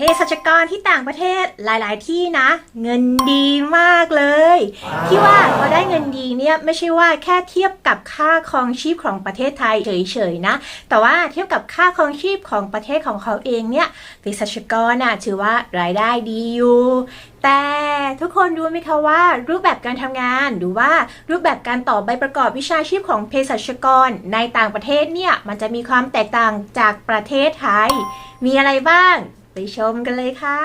เภสัชกรที่ต่างประเทศหลาย ๆ ที่นะ เงินดีมากเลย ที่ว่าเขาได้เงินดีเนี่ยไม่ใช่ว่าแค่เทียบกับค่าครองชีพของประเทศไทยเฉย ๆ นะ แต่ว่าเทียบกับค่าครองชีพของประเทศของเขาเองเนี่ยเภสัชกรน่ะถือว่ารายได้ดีอยู่แต่ทุกคนรู้ไหมคะว่า รูปแบบการทำงานหรือว่ารูปแบบการต่อใบประกอบวิชาชีพของเภสัชกรในต่างประเทศเนี่ยมันจะมีความแตกต่างจากประเทศไทย มีอะไรบ้าง ไปชมกันเลยค่ะ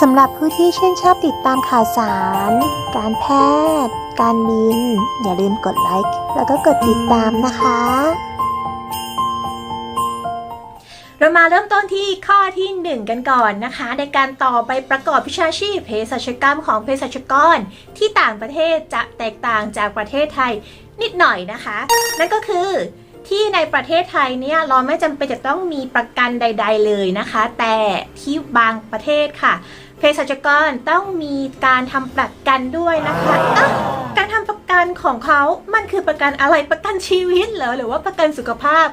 สำหรับผู้ที่ชื่นชอบติดตามข่าวสาร การแพทย์ การบิน อย่าลืมกดไลค์แล้วก็กดติดตามนะคะ เรามาเริ่มต้นที่ข้อที่ 1 กันก่อนนะคะ ในการต่อใบประกอบวิชาชีพเภสัชกรรมของเภสัชกร ที่ต่างประเทศจะแตกต่างจากประเทศไทยนิดหน่อยนะคะ นั่นก็คือที่ในประเทศไทยเนี่ยเราไม่จำเป็นจะต้องมีประกันใด ๆ เลยนะคะ แต่ที่บางประเทศค่ะเภสัชกรต้องมีการทำประกันด้วยนะคะะการทำประกันของเขามันคือประกันอะไรประกันชีวิตเหรอหรือว่าประกันสุขภาพ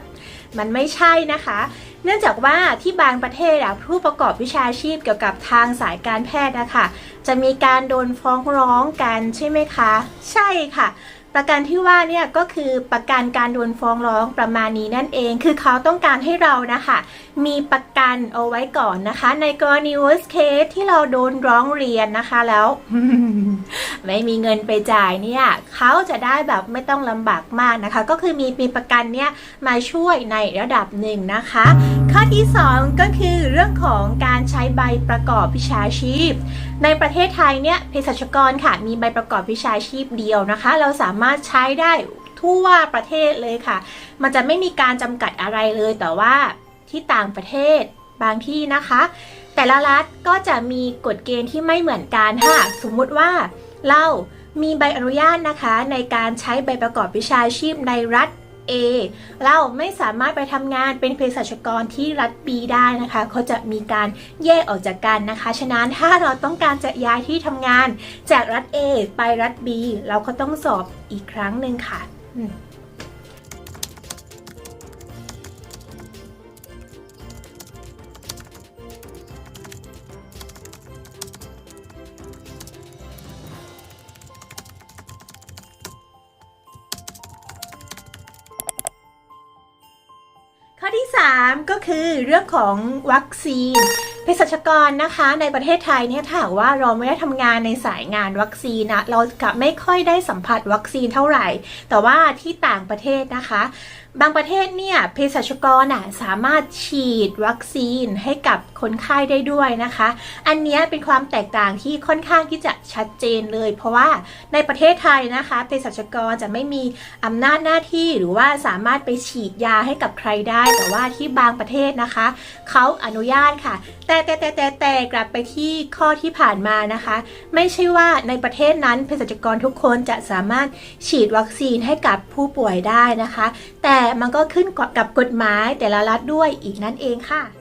มันไม่ใช่นะคะ เนื่องจากว่าที่บางประเทศอะผู้ประกอบวิชาชีพเกี่ยวกับทางสายการแพทย์นะคะจะมีการโดนฟ้องร้องกันใช่ไหมคะ ใช่ค่ะประกันที่ว่าเนี่ยก็คือประกันการโดนฟ้องร้องประมาณนี้นั่นเอง คือเขาต้องการให้เรานะคะมีประกันเอาไว้ก่อนนะคะ ในกรณี worst case ที่เราโดนร้องเรียนนะคะแล้ว ไม่มีเงินไปจ่ายเนี่ยเขาจะได้แบบไม่ต้องลำบากมากนะคะ ก็คือมีมีประกันเนี่ยมาช่วยในระดับหนึ่งนะคะ ข้อที่ 2 ก็คือเรื่องของการใช้ใบประกอบวิชาชีพ ในประเทศไทยเนี่ยเภสัชกรค่ะ มีใบประกอบวิชาชีพเดียวนะคะ เราสามารถใช้ได้ทั่วประเทศเลยค่ะ มันจะไม่มีการจำกัดอะไรเลย แต่ว่าที่ต่างประเทศบางที่นะคะ แต่ละรัฐก็จะมีกฎเกณฑ์ที่ไม่เหมือนกันค่ะ สมมุติว่า เรามีใบอนุญาตนะคะ ในการใช้ใบประกอบวิชาชีพในรัฐ A เราไม่สามารถไปทำงานเป็นเภสัชกรที่รัฐ B ได้นะคะ เขาจะมีการแยกออกจากกันนะคะ ฉะนั้นถ้าเราต้องการจะย้ายที่ทำงานจากรัฐ A ไปรัฐ B เราก็ต้องสอบอีกครั้งหนึ่งค่ะ ข้อที่ 3 ก็คือเรื่องของวัคซีน เภสัชกรนะคะในประเทศไทยเนี่ยถ้าหากว่าเราไม่ได้ทำงานในสายงานวัคซีนนะเรากับไม่ค่อยได้สัมผัสวัคซีนเท่าไหร่ แต่ว่าที่ต่างประเทศนะคะ บางประเทศเนี่ยเภสัชกรอะสามารถฉีดวัคซีนให้กับคนไข้ได้ด้วยนะคะ อันนี้เป็นความแตกต่างที่ค่อนข้างที่จะชัดเจนเลย เพราะว่าในประเทศไทยนะคะเภสัชกรจะไม่มีอำนาจหน้าที่หรือว่าสามารถไปฉีดยาให้กับใครได้ แต่ว่าที่บางประเทศนะคะเขาอนุญาตค่ะ แต่แต่แต่แต่แต่กลับไปที่ข้อที่ผ่านมานะคะ ไม่ใช่ว่าในประเทศนั้นเภสัชกรทุกคนจะสามารถฉีดวัคซีนให้กับผู้ป่วยได้นะคะ แต่มันก็ขึ้นกับกฎหมายแต่ละรัฐด้วยอีกนั่นเองค่ะ